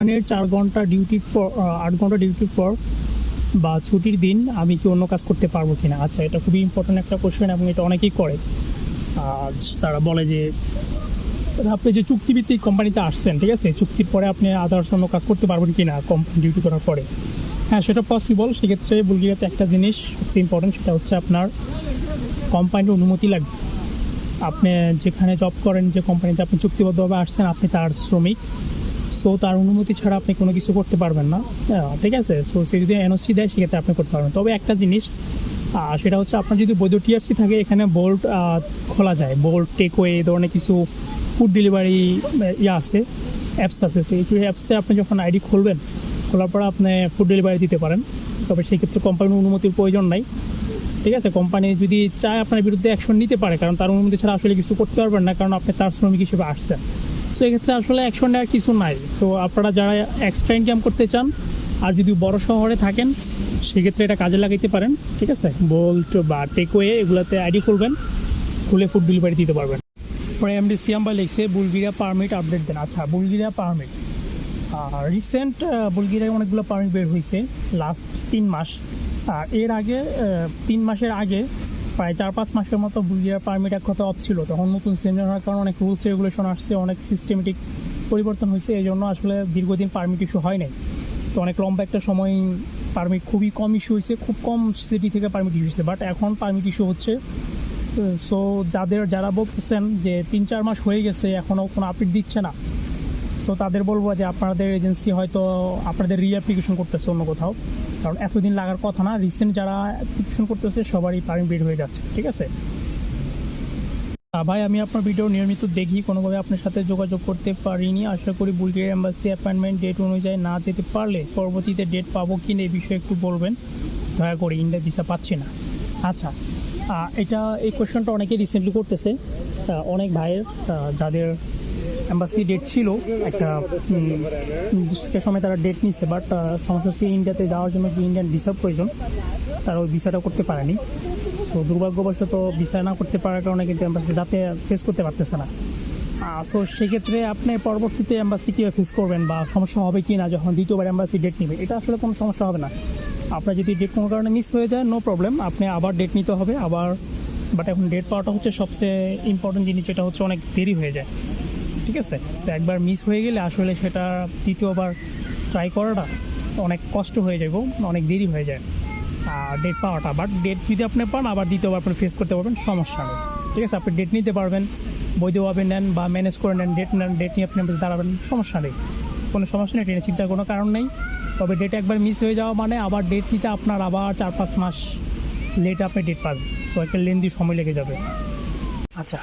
মানে চার ঘণ্টা ডিউটির পর আট ঘণ্টা ডিউটির পর বা ছুটির দিন আমি কি অন্য কাজ করতে পারব কিনা? আচ্ছা এটা খুবই ইম্পর্ট্যান্ট একটা কোশ্চেন এবং এটা অনেকেই করে। আজ তারা বলে যে, আপনি যে চুক্তিভিত্তিক কোম্পানিতে আসছেন, ঠিক আছে? চুক্তির পরে আপনি আদার্স অন্য কাজ করতে পারবেন কি না কোম্পানি ডিউটি করার পরে? হ্যাঁ সেটা পসিবল সেক্ষেত্রে বুলগেরিয়াতে একটা জিনিস হচ্ছে ইম্পর্টেন্ট সেটা হচ্ছে আপনার কোম্পানির অনুমতি লাগবে। আপনি যেখানে জব করেন, যে কোম্পানিতে আপনি চুক্তিবদ্ধভাবে আসছেন, আপনি তার শ্রমিক। সো তার অনুমতি ছাড়া আপনি কোনো কিছু করতে পারবেন না। হ্যাঁ, ঠিক আছে? সো সে যদি এনওসি দেয় সেক্ষেত্রে আপনি করতে পারবেন। তবে একটা জিনিস সেটা হচ্ছে আপনার যদি বৈধ টিআরসি থাকে এখানে বোল্ট খোলা যায়। বোল্ট টেকওয়ে এই ধরনের কিছু ফুড ডেলিভারি ইয়ে আছে অ্যাপস আছে। তো এই অ্যাপসে আপনি যখন আইডি খুলবেন খোলার পর আপনি ফুড ডেলিভারি দিতে পারেন। তবে সেক্ষেত্রে কোম্পানির অনুমতির প্রয়োজন নাই। ঠিক আছে? কোম্পানি যদি চায় আপনার বিরুদ্ধে অ্যাকশন নিতে পারে কারণ তার অনুমতি ছাড়া আসলে কিছু করতে পারবেন না কারণ আপনি তার শ্রমিক হিসেবে আসছেন। সো এক্ষেত্রে আসলে অ্যাকশন নেওয়ার কিছু নাই। তো আপনারা যারা এক্সট্রা ইনকাম করতে চান, আর যদি বড় শহরে থাকেন, সেক্ষেত্রে এটা কাজে লাগাইতে পারেন, ঠিক আছে? বোল্ট বা টেকওয়ে এগুলোতে আইডি খুলবেন, খুলে ফুড ডেলিভারি দিতে পারবেন। পরে এমডি সিয়াম ভাই লিখছে, বুলগেরিয়া পারমিট আপডেট দেন। আচ্ছা বুলগেরিয়া পারমিট রিসেন্ট বুলগেরিয়ায় অনেকগুলো পারমিট বের হয়েছে লাস্ট তিন মাস। আর এর আগে তিন মাসের আগে প্রায় চার পাঁচ মাসের মতো বুলগেরিয়া পারমিট এক কথা অফ ছিল তখন নতুন চেঞ্জ হওয়ার কারণে অনেক রুলস রেগুলেশন আসছে, অনেক সিস্টেমেটিক পরিবর্তন হয়েছে, এই জন্য আসলে দীর্ঘদিন পারমিট ইস্যু হয় নাই। তো অনেক লম্বা একটা সময় পারমিট খুবই কম ইস্যু হয়েছে, খুব কম সিটি থেকে পারমিট ইস্যু হয়েছে। বাট এখন পারমিট ইস্যু হচ্ছে। সো যাদের, যারা বলতেছেন যে তিন চার মাস হয়ে গেছে এখনও কোনো আপডেট দিচ্ছে না। সো তাদের বলব যে আপনাদের এজেন্সি হয়তো আপনাদের রিঅ্যাপ্লিকেশন করতেছে অন্য কোথাও। কারণ এতদিন লাগার কথা না রিসেন্ট যারা অ্যাপ্লিকেশন করতেছে সবারই পারমিট বের হয়ে যাচ্ছে, ঠিক আছে? ভাই, আমি আপনার ভিডিও নিয়মিত দেখি, কোনোভাবে আপনার সাথে যোগাযোগ করতে পারিনি। আশা করি বুলগেরিয়া এম্বাসি অ্যাপয়েন্টমেন্ট ডেট অনুযায়ী না যেতে পারলে পরবর্তীতে ডেট পাবো কি না এই বিষয়ে একটু বলবেন। দয়া করে ইন্ডিয়া ভিসা পাচ্ছি না। আচ্ছা এটা এই কোয়েশনটা অনেকে রিসেন্টলি করতেছে। অনেক ভাইয়ের যাদের এম্বাসি ডেট ছিল, একটা নির্দিষ্ট সময় তারা ডেট নিচ্ছে বাট সমস্যা হচ্ছে ইন্ডিয়াতে যাওয়ার জন্য যে ইন্ডিয়ান ভিসার প্রয়োজন, তারা ওই ভিসাটা করতে পারেনি। সো দুর্ভাগ্যবশত ভিসা না করতে পারার কারণে কিন্তু এম্বাসি যাতে ফেস করতে পারতেছে না। সো সেক্ষেত্রে আপনি পরবর্তীতে এম্বাসি কীভাবে ফেস করবেন বা সমস্যা হবে কি না যখন দ্বিতীয়বার এম্বাসি ডেট নেবে, এটা আসলে কোনো সমস্যা হবে না। আপনার যদি ডেট কোনো কারণে মিস হয়ে যায় নো প্রবলেম আপনি আবার ডেট নিতে হবে, আবার বাট এখন ডেট পাওয়াটা হচ্ছে সবচেয়ে ইম্পর্টেন্ট জিনিস, যেটা হচ্ছে অনেক দেরি হয়ে যায়। ঠিক আছে? তো একবার মিস হয়ে গেলে আসলে সেটা তৃতীয়বার ট্রাই করাটা অনেক কষ্ট হয়ে যাবে অনেক দেরি হয়ে যায় আর ডেট পাওয়াটা। বাট ডেট যদি আপনি পান, আবার দ্বিতীয়বার আপনি ফেস করতে পারবেন, সমস্যা নেই। ঠিক আছে? আপনি ডেট নিতে পারবেন বৈধভাবে নেন বা ম্যানেজ করে নেন ডেট নেন ডেট নিয়ে আপনি দাঁড়াবেন, সমস্যা নেই। কোনো সমস্যা নেই ট্রেনে চিন্তার কোনো কারণ নেই। তবে ডেট একবার মিস হয়ে যাওয়া মানে আবার ডেট নিতে আপনার আবার চার পাঁচ মাস লেট আপনি ডেট পাবেন। সো একটা লেন্দি সময় লেগে যাবে। আচ্ছা।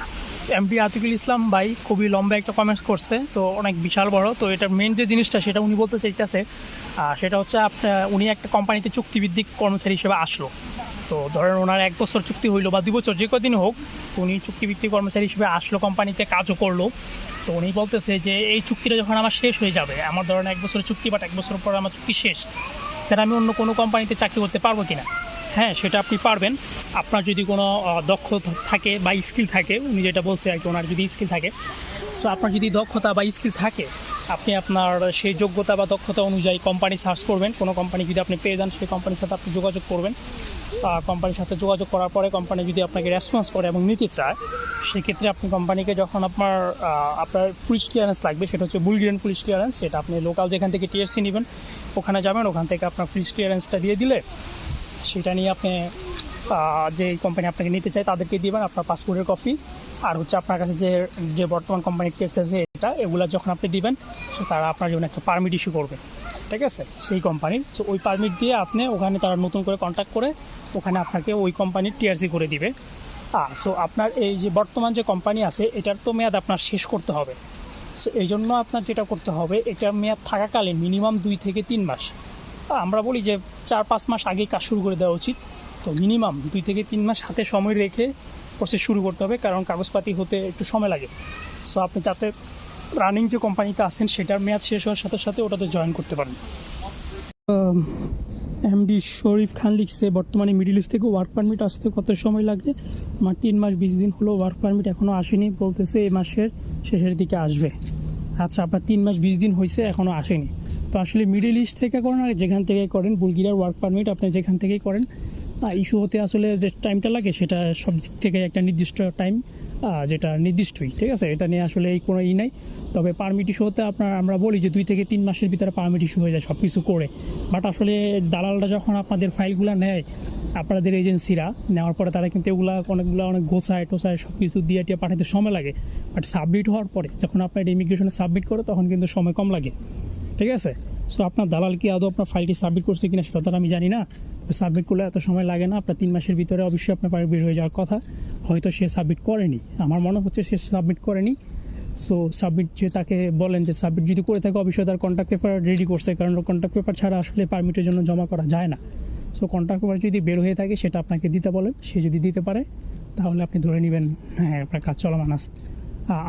এমপি আতিকুল ইসলাম ভাই খুবই লম্বা একটা কমেন্টস করছে, তো অনেক বিশাল বড়। তো এটার মেন যে জিনিসটা, সেটা উনি বলতে চাইতেছে সেটা হচ্ছে আপনার উনি একটা কোম্পানিতে চুক্তিভিত্তিক কর্মচারী হিসেবে আসলো। তো ধরেন ওনার এক বছর চুক্তি হইল বা দুই বছর যে কদিন হোক, উনি চুক্তিভিত্তিক কর্মচারী হিসেবে আসলো কোম্পানিতে কাজও করল। তো উনি বলতেছে যে, এই চুক্তিটা যখন আমার শেষ হয়ে যাবে, আমার ধরেন এক বছরের চুক্তি বাট এক বছর পর আমার চুক্তি শেষ তাহলে আমি অন্য কোনো কোম্পানিতে চাকরি করতে পারব কিনা? হ্যাঁ সেটা আপনি পারবেন। আপনার যদি কোনো আহ, দক্ষতা থাকে বা স্কিল থাকে উনি যেটা বলছে আর কি ওনার যদি স্কিল থাকে। সো আপনার যদি দক্ষতা বা স্কিল থাকে আপনি আপনার সেই যোগ্যতা বা দক্ষতা অনুযায়ী কোম্পানি সার্চ করবেন। কোনো কোম্পানি যদি আপনি পেয়ে যান সেই কোম্পানির সাথে আপনি যোগাযোগ করবেন। কোম্পানির সাথে যোগাযোগ করার পরে কোম্পানি যদি আপনাকে রেসপন্স করে এবং নিতে চায় সেক্ষেত্রে আপনি কোম্পানিকে যখন আপনার আপনার পুলিশ ক্লিয়ারেন্স লাগবে সেটা হচ্ছে বুলগেরিয়ান পুলিশ ক্লিয়ারেন্স সেটা আপনি লোকাল যেখান থেকে টিএফসি নেবেন ওখানে যাবেন ওখান থেকে আপনার পুলিশ ক্লিয়ারেন্সটা দিয়ে দিলে সেটা নিয়ে আপনি যে কোম্পানি আপনাকে নিতে চায় তাদেরকে দিবেন আপনার পাসপোর্টের কপি আর হচ্ছে আপনার কাছে যে যে বর্তমান কোম্পানির টেক্স আছে এটা, এগুলো যখন আপনি দিবেন তারা আপনার জন্য একটা পারমিট ইস্যু করবে। ঠিক আছে? সেই কোম্পানির তো ওই পারমিট দিয়ে আপনি ওখানে তারা নতুন করে কন্ট্যাক্ট করে, ওখানে আপনাকে ওই কোম্পানির টিআরসি করে দিবে। সো আপনার এই যে বর্তমান যে কোম্পানি আছে, এটার তো মেয়াদ আপনার শেষ করতে হবে। সো এই জন্য আপনার যেটা করতে হবে, এটা মেয়াদ থাকাকালীন মিনিমাম দুই থেকে তিন মাস। আমরা বলি যে চার পাঁচ মাস আগেই কাজ শুরু করে দেওয়া উচিত। তো মিনিমাম দুই থেকে তিন মাস হাতে সময় রেখে প্রসেস শুরু করতে হবে, কারণ কাগজপাতি হতে একটু সময় লাগে। সো আপনি যাতে রানিং যে কোম্পানিতে আছেন, সেটার মেয়াদ শেষ হওয়ার সাথে সাথে ওটাতে জয়েন করতে পারেন। এমডি শরীফ খান লিখছে, বর্তমানে মিডিল ইস্ট থেকে ওয়ার্ক পারমিট আসতে কত সময় লাগে? আমার তিন মাস বিশ দিন হলো ওয়ার্ক পারমিট এখনও আসেনি, বলতেছে এই মাসের শেষের দিকে আসবে। আচ্ছা আপনার তিন মাস বিশ দিন হয়েছে এখনও আসেনি। তো আসলে মিডল ইস্ট থেকে করেন আর যেখান থেকে করেন বুলগেরিয়ার ওয়ার্ক পারমিট আপনি যেখান থেকেই করেন ইস্যু হতে আসলে যে টাইমটা লাগে সেটা সব দিক থেকে একটা নির্দিষ্ট টাইম যেটা নির্দিষ্টই, ঠিক আছে? এটা নিয়ে আসলে এই কোনো ই নাই। তবে পারমিট ইস্যু হতে আপনার, আমরা বলি যে দুই থেকে তিন মাসের ভিতরে পারমিট ইস্যু হয়ে যায় সব কিছু করে। বাট আসলে দালালরা যখন আপনাদের ফাইলগুলো নেয়, আপনাদের এজেন্সিরা, নেওয়ার পরে তারা কিন্তু এগুলো অনেকগুলো অনেক গোছায় টোসায় সব কিছু দিয়ে টিয়ে পাঠাতে সময় লাগে। বাট সাবমিট হওয়ার পরে, যখন আপনার ইমিগ্রেশনে সাবমিট করে, তখন কিন্তু সময় কম লাগে। ঠিক আছে? সো আপনার দালাল কি আদৌ আপনার ফাইলটি সাবমিট করছে কিনা সেটা তো আমি জানি না। সাবমিট করলে এত সময় লাগে না, আপনার তিন মাসের ভিতরে অবশ্যই আপনার বাড়ি বের হয়ে যাওয়ার কথা। হয়তো সে সাবমিট করেনি। আমার মনে হচ্ছে সে সাবমিট করেনি। সো সাবমিট যে তাকে বলেন যে সাবমিট যদি করে থাকে, অবশ্যই তার কন্ট্যাক্ট পেপার রেডি করছে। কারণ কন্ট্যাক্ট পেপার ছাড়া আসলে পারমিটের জন্য জমা করা যায় না। সো কন্ট্যাক্ট পেপার যদি বের হয়ে থাকে, সেটা আপনাকে দিতে বলেন। সে যদি দিতে পারে, তাহলে আপনি ধরে নেবেন হ্যাঁ আপনার কাজ চলমান আছে।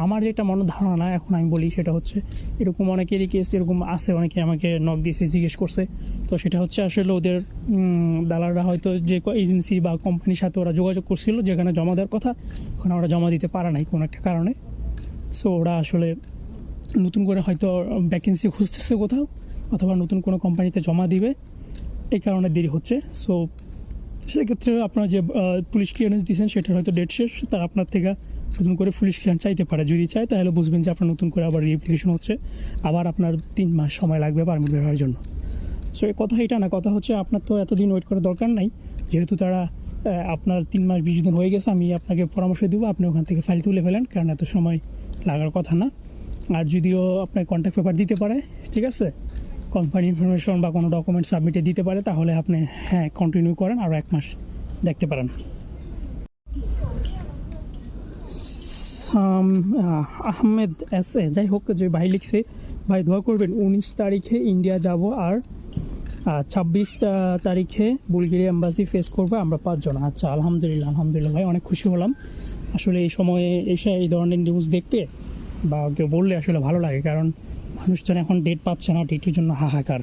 আমার যেটা মনে ধারণা, এখন আমি বলি সেটা হচ্ছে, এরকম অনেকেরই কেস এরকম আছে, অনেকে আমাকে নক দিয়েছে, জিজ্ঞেস করছে। তো সেটা হচ্ছে আসলে ওদের দালালরা হয়তো যে এজেন্সি বা কোম্পানির সাথে ওরা যোগাযোগ করছিল, যেখানে জমা দেওয়ার কথা ওখানে ওরা জমা দিতে পারে নাই কোনো একটা কারণে। সো ওরা আসলে নতুন করে হয়তো ভ্যাকেন্সি খুঁজতেছে কোথাও, অথবা নতুন কোনো কোম্পানিতে জমা দিবে, এই কারণে দেরি হচ্ছে। সো সেক্ষেত্রে আপনার যে পুলিশ ক্লিয়ারেন্স দিয়েছেন, সেটার হয়তো ডেট শেষ, তার আপনার থেকে নতুন করে পুলিশ ক্লিয়ারেন্স চাইতে পারে। যদি চায়, তাহলে বুঝবেন যে আপনার নতুন করে আবার রিঅ্যাপ্লিকেশন হচ্ছে। আবার আপনার তিন মাস সময় লাগবে পারমিট বের হওয়ার জন্য। সো এই কথা এটা না, কথা হচ্ছে আপনার তো এতদিন ওয়েট করার দরকার নাই। যেহেতু তারা আপনার তিন মাস বিশ দিন হয়ে গেছে, আমি আপনাকে পরামর্শ দেবো, আপনি ওখান থেকে ফাইল তুলে ফেলেন, কারণ এত সময় লাগার কথা না। আর যদিও আপনার কন্ট্যাক্ট পেপার দিতে পারে, ঠিক আছে? কোম্পানি ইনফরমেশন বা কোনো ডকুমেন্ট সাবমিটে দিতে পারে, তাহলে আপনি হ্যাঁ কন্টিনিউ করেন আরও এক মাস দেখতে পারেন। আহমেদ এস এ যাই হোক, যে ভাই লিখছে, ভাই দোয়া করবেন, উনিশ তারিখে ইন্ডিয়া যাব আর ছাব্বিশ তারিখে বুলগেরিয়া এম্বাসি ফেস করবে আমরা পাঁচজন। আচ্ছা আলহামদুলিল্লাহ আলহামদুলিল্লাহ, ভাই, অনেক খুশি হলাম। আসলে এই সময়ে এসে এই ধরনের নিউজ দেখতে বা কেউ বললে আসলে ভালো লাগে, কারণ মানুষজন এখন ডেট পাচ্ছে না ডেটের জন্য হাহাকার।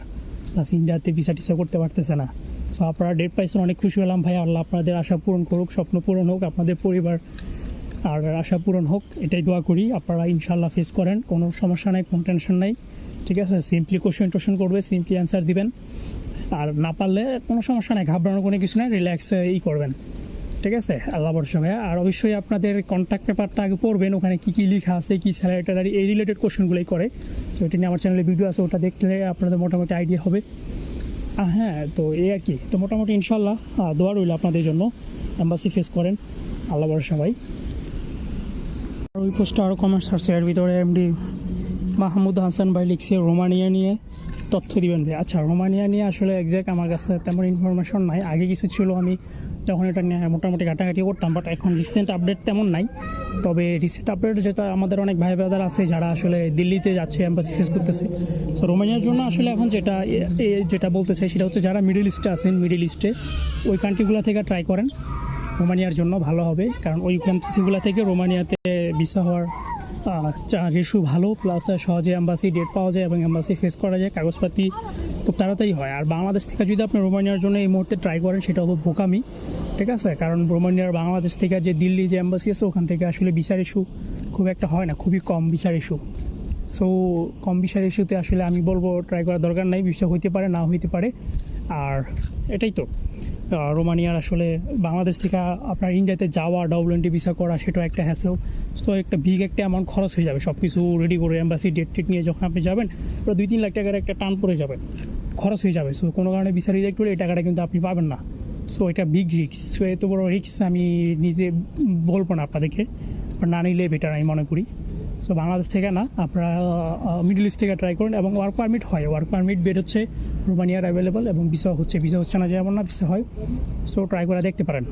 প্লাস ইন্ডিয়াতে ভিসা টিসা করতে পারতেছে না। সো আপনারা ডেট পাইছেন, অনেক খুশি হলাম, ভাই, আল্লাহ আপনাদের আশা পূরণ করুক, স্বপ্ন পূরণ হোক, আপনাদের পরিবার আর আশা পূরণ হোক, এটাই দোয়া করি। আপনারা ইনশাল্লাহ ফেস করেন, কোনো সমস্যা নাই, কোনো টেনশন নাই। ঠিক আছে? সিম্পলি কোশ্চেন টোশ্চেন করবে সিম্পলি অ্যান্সার দিবেন। আর না পারলে কোনো সমস্যা নাই, ঘাবড়ানোর কোনো কিছু নাই রিল্যাক্স ই করবেন। ঠিক আছে? আল্লাহ ভরসা ভাইয়া আর অবশ্যই আপনাদের কন্ট্যাক্ট পেপারটা আগে পড়বেন, ওখানে কী কী লেখা আছে, কী স্যালারি ট্যালারি এই রিলেটেড কোশ্চেনগুলোই করে। তো এটা নিয়ে আমার চ্যানেলে ভিডিও আছে, ওটা দেখলে আপনাদের মোটামুটি আইডিয়া হবে। হ্যাঁ তো এই আর কি। তো মোটামুটি ইনশাল্লাহ দোয়া রইল আপনাদের জন্য। অ্যাম্বাসি ফেস করেন। আল্লাহ ভরসা ভাই। ওই পোস্টে আরও কমেন্টস আসছে। এর ভিতরে এমডি মাহমুদ হাসান ভাই লিখছে, রোমানিয়া নিয়ে তথ্য দিবেন ভাই। আচ্ছা রোমানিয়া নিয়ে আসলে একজ্যাক্ট আমার কাছে তেমন ইনফরমেশন নাই। আগে কিছু ছিল, আমি যখন এটা নিয়ে মোটামুটি ঘাটাঘাটি করতাম বাট এখন রিসেন্ট আপডেট তেমন নাই। তবে রিসেন্ট আপডেট যেটা আমাদের অনেক ভাই ব্রাদার আছে, যারা আসলে দিল্লিতে যাচ্ছে অ্যাম্বাসি ফেস করতেছে। তো রোমানিয়ার জন্য আসলে এখন যেটা যেটা বলতে চাই, সেটা হচ্ছে যারা মিডল ইস্টে আছেন মিডল ইস্টে ওই কান্ট্রিগুলো থেকে ট্রাই করেন। রোমানিয়ার জন্য ভালো হবে, কারণ ওই কান্ট্রিগুলো থেকে রোমানিয়াতে ভিসা হওয়ার রেশু ভালো প্লাস সহজে অ্যাম্বাসি ডেট পাওয়া যায় এবং অ্যাম্বাসি ফেস করা যায়, কাগজপাতি খুব তাড়াতাড়ি হয়। আর বাংলাদেশ থেকে যদি আপনি রোমানিয়ার জন্য এই মুহূর্তে ট্রাই করেন, সেটা হলো বোকামি, ঠিক আছে? কারণ রোমানিয়ার বাংলাদেশ থেকে যে দিল্লি যে অ্যাম্বাসি আছে, ওখান থেকে আসলে বিচার ইস্যু খুব একটা হয় না, খুবই কম বিচার ইস্যু সো কম বিচার ইস্যুতে আসলে আমি বলব ট্রাই করার দরকার নাই বিষয় হইতে পারে, না হইতে পারে। আর এটাই তো। রোমানিয়ার আসলে বাংলাদেশ থেকে আপনার ইন্ডিয়াতে যাওয়া ডব্লিউএনটি ভিসা করা, সেটাও একটা হ্যাসেল সো একটা বিগ একটা অ্যামাউন্ট খরচ হয়ে যাবে। সব কিছু রেডি করে এম্বাসি ডেট টেট নিয়ে যখন আপনি যাবেন, পুরো দুই তিন লাখ টাকার একটা টান পড়ে যাবে। খরচ হয়ে যাবে। সো কোনো কারণে ভিসা রিজেক্ট করলে এই টাকাটা কিন্তু আপনি পাবেন না। সো এটা বিগ রিক্স সো এত বড় রিক্স আমি নিজে বলব না আপনাদেরকে। না নিলে বেটার আমি মনে করি। সো বাংলাদেশ থেকে না, আপনারা মিডল ইস্ট থেকে ট্রাই করুন এবং ওয়ার্ক পারমিট হয়। ওয়ার্ক পারমিট বের হচ্ছে রোমানিয়ার অ্যাভেলেবল এবং ভিসা হচ্ছে। ভিসা হচ্ছে না, যেমন না ভিসা হয়। সো ট্রাই করে দেখতে পারেন।